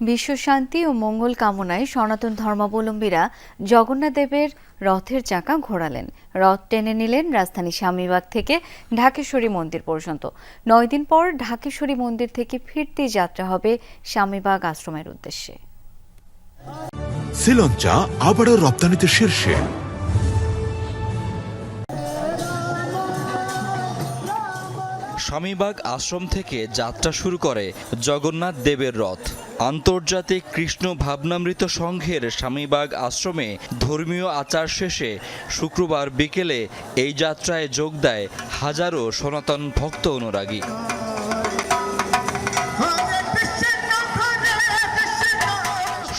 বিশ্ব শান্তি ও মঙ্গল কামনায় সনাতন ধর্মাবলম্বীরা জগন্নাথ দেবের রথের চাকা ঘোরালেন। রথ টেনে নিলেন রাজধানী স্বামীবাগ থেকে ঢাকেশ্বরী মন্দির পর্যন্ত। নয় দিন পর ঢাকেশ্বরী মন্দির থেকে ফিরতি যাত্রা হবে স্বামীবাগ আশ্রমের উদ্দেশ্যে। শ্রীলঞ্চা আবারও রপ্তানিতে শীর্ষে। স্বামীবাগ আশ্রম থেকে যাত্রা শুরু করে জগন্নাথ দেবের রথ। আন্তর্জাতিক কৃষ্ণ ভাবনামৃত সংঘের স্বামীবাগ আশ্রমে ধর্মীয় আচার শেষে শুক্রবার বিকেলে এই যাত্রায় যোগ দেয় হাজারো সনাতন ভক্ত অনুরাগী।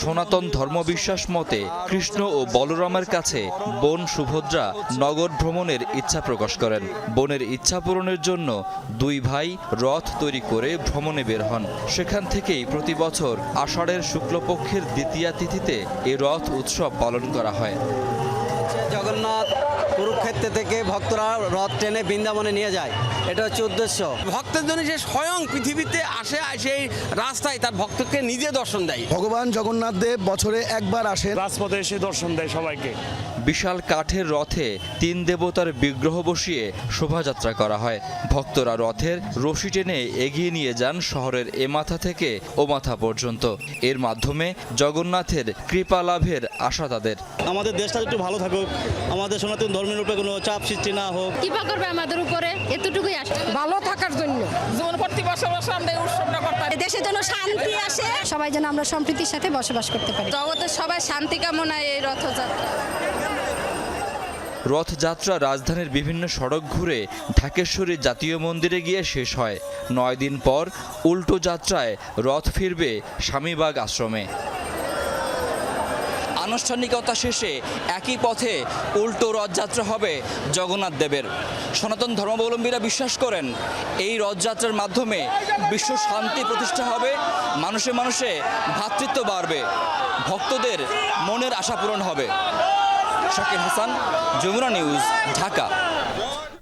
সনাতন ধর্মবিশ্বাস মতে কৃষ্ণ ও বলরামের কাছে বোন সুভদ্রা নগর ভ্রমণের ইচ্ছা প্রকাশ করেন। বোনের ইচ্ছা পূরণের জন্য দুই ভাই রথ তৈরি করে ভ্রমণে বের হন। সেখান থেকেই প্রতি বছর আষাঢ়ের শুক্লপক্ষের দ্বিতীয়া তিথিতে এ রথ উৎসব পালন করা হয়। জগন্নাথ কুরুক্ষেত্র থেকে ভক্তরা রথ টেনে বৃন্দাবনে নিয়ে যায়। এটা হচ্ছে উদ্দেশ্য। ভক্তের জন্য সে স্বয়ং পৃথিবীতে আসে সেই রাস্তায় তার ভক্তকে নিজে দর্শন দেয়। ভগবান জগন্নাথ দেব বছরে একবার আসে রাজপথে এসে দর্শন দেয় সবাইকে। বিশাল কাঠের রথে তিন দেবতার বিগ্রহ বসিয়ে শোভাযাত্রা করা হয়। ভক্তরা রথের রশি টেনে এগিয়ে নিয়ে যান শহরের এ মাথা থেকে ও মাথা পর্যন্ত। এর মাধ্যমে জগন্নাথের কৃপা লাভের আশা তাদের। আমাদের দেশটা একটু ভালো থাকুক। আমাদের সনাতন ধর্মের উপরে কোনো চাপ সৃষ্টি না হোক। কৃপা করবে আমাদের উপরে? এতটুকুই আশা। ভালো থাকার জন্য। জীবন প্রতি বছর বছর আমরা এই উৎসবটা করতাম দেশের জন্য শান্তি আসে সবাই যেন আমরা সম্প্রীতির সাথে বসবাস করতে পারি। জগতের সবাই শান্তি কামনায় এই রথযাত্রা। রথযাত্রা রাজধানীর বিভিন্ন সড়ক ঘুরে ঢাকেশ্বরী জাতীয় মন্দিরে গিয়ে শেষ হয়। নয় দিন পর উল্টো যাত্রায় রথ ফিরবে স্বামীবাগ আশ্রমে। আনুষ্ঠানিকতা শেষে একই পথে উল্টো রথযাত্রা হবে জগন্নাথ দেবের। সনাতন ধর্মাবলম্বীরা বিশ্বাস করেন, এই রথযাত্রার মাধ্যমে বিশ্ব শান্তি প্রতিষ্ঠা হবে, মানুষে মানুষে ভ্রাতৃত্ব বাড়বে, ভক্তদের মনের আশা পূরণ হবে। শাকির হাসান যমুনা নিউজ ঢাকা।